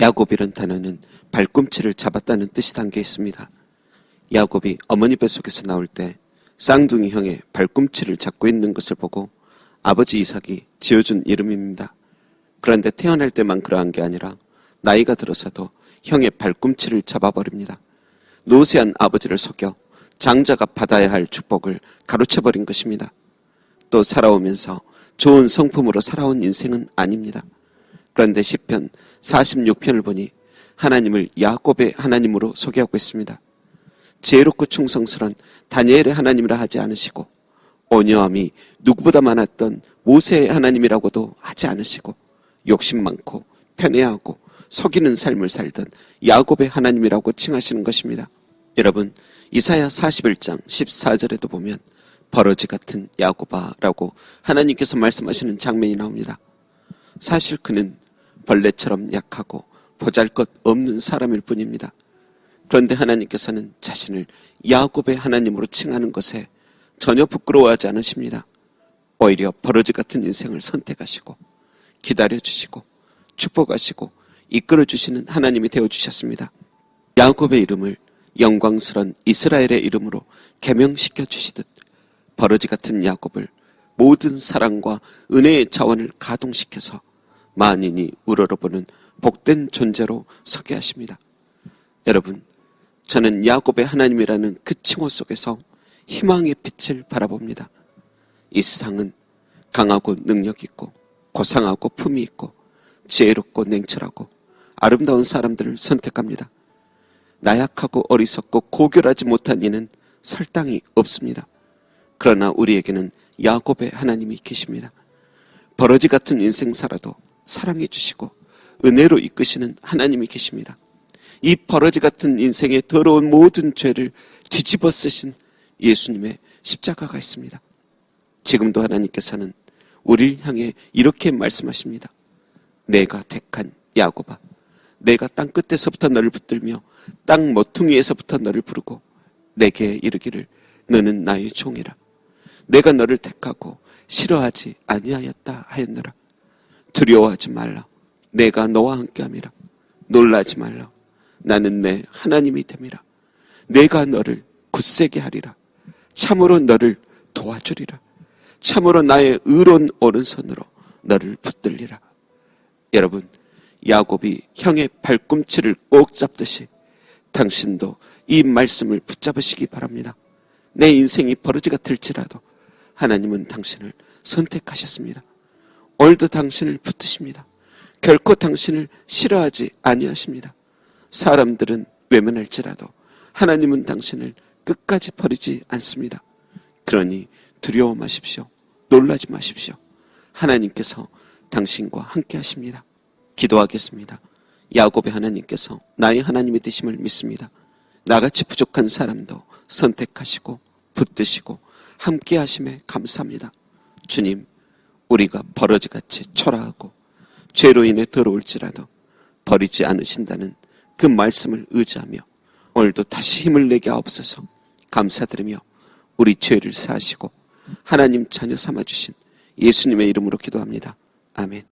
야곱이란 단어는 발꿈치를 잡았다는 뜻이 담겨 있습니다. 야곱이 어머니 뱃속에서 나올 때 쌍둥이 형의 발꿈치를 잡고 있는 것을 보고 아버지 이삭이 지어준 이름입니다. 그런데 태어날 때만 그러한 게 아니라 나이가 들어서도 형의 발꿈치를 잡아버립니다. 노쇠한 아버지를 속여 장자가 받아야 할 축복을 가로채버린 것입니다. 또 살아오면서 좋은 성품으로 살아온 인생은 아닙니다. 그런데 시편 46편을 보니 하나님을 야곱의 하나님으로 소개하고 있습니다. 지혜롭고 충성스런 다니엘의 하나님이라 하지 않으시고 온유함이 누구보다 많았던 모세의 하나님이라고도 하지 않으시고 욕심 많고 편애하고 속이는 삶을 살던 야곱의 하나님이라고 칭하시는 것입니다. 여러분 이사야 41장 14절에도 보면 버러지 같은 야곱아라고 하나님께서 말씀하시는 장면이 나옵니다. 사실 그는 벌레처럼 약하고 보잘 것 없는 사람일 뿐입니다. 그런데 하나님께서는 자신을 야곱의 하나님으로 칭하는 것에 전혀 부끄러워하지 않으십니다. 오히려 버러지 같은 인생을 선택하시고 기다려주시고 축복하시고 이끌어주시는 하나님이 되어주셨습니다. 야곱의 이름을 영광스런 이스라엘의 이름으로 개명시켜 주시듯 버러지 같은 야곱을 모든 사랑과 은혜의 자원을 가동시켜서 만인이 우러러보는 복된 존재로 서게 하십니다. 여러분, 저는 야곱의 하나님이라는 그 칭호 속에서 희망의 빛을 바라봅니다. 이 세상은 강하고 능력 있고 고상하고 품이 있고 지혜롭고 냉철하고 아름다운 사람들을 선택합니다. 나약하고 어리석고 고결하지 못한 이는 설당이 없습니다. 그러나 우리에게는 야곱의 하나님이 계십니다. 버러지 같은 인생 살아도 사랑해 주시고 은혜로 이끄시는 하나님이 계십니다. 이 버러지 같은 인생의 더러운 모든 죄를 뒤집어 쓰신 예수님의 십자가가 있습니다. 지금도 하나님께서는 우리를 향해 이렇게 말씀하십니다. 내가 택한 야곱아, 내가 땅 끝에서부터 너를 붙들며 땅 모퉁이에서부터 너를 부르고 내게 이르기를 너는 나의 종이라. 내가 너를 택하고 싫어하지 아니하였다 하였노라. 두려워하지 말라. 내가 너와 함께함이라. 놀라지 말라. 나는 내 하나님이 됨이라. 내가 너를 굳세게 하리라. 참으로 너를 도와주리라. 참으로 나의 의로운 오른손으로 너를 붙들리라. 여러분, 야곱이 형의 발꿈치를 꼭 잡듯이 당신도 이 말씀을 붙잡으시기 바랍니다. 내 인생이 버러지 같을지라도 하나님은 당신을 선택하셨습니다. 오늘도 당신을 붙드십니다. 결코 당신을 싫어하지 아니하십니다. 사람들은 외면할지라도 하나님은 당신을 끝까지 버리지 않습니다. 그러니 두려워 마십시오. 놀라지 마십시오. 하나님께서 당신과 함께 하십니다. 기도하겠습니다. 야곱의 하나님께서 나의 하나님이 되심을 믿습니다. 나같이 부족한 사람도 선택하시고 붙드시고 함께 하심에 감사합니다. 주님, 우리가 버러지같이 초라하고 죄로 인해 더러울지라도 버리지 않으신다는 그 말씀을 의지하며 오늘도 다시 힘을 내게 하옵소서 감사드리며 우리 죄를 사하시고 하나님 자녀 삼아주신 예수님의 이름으로 기도합니다. 아멘.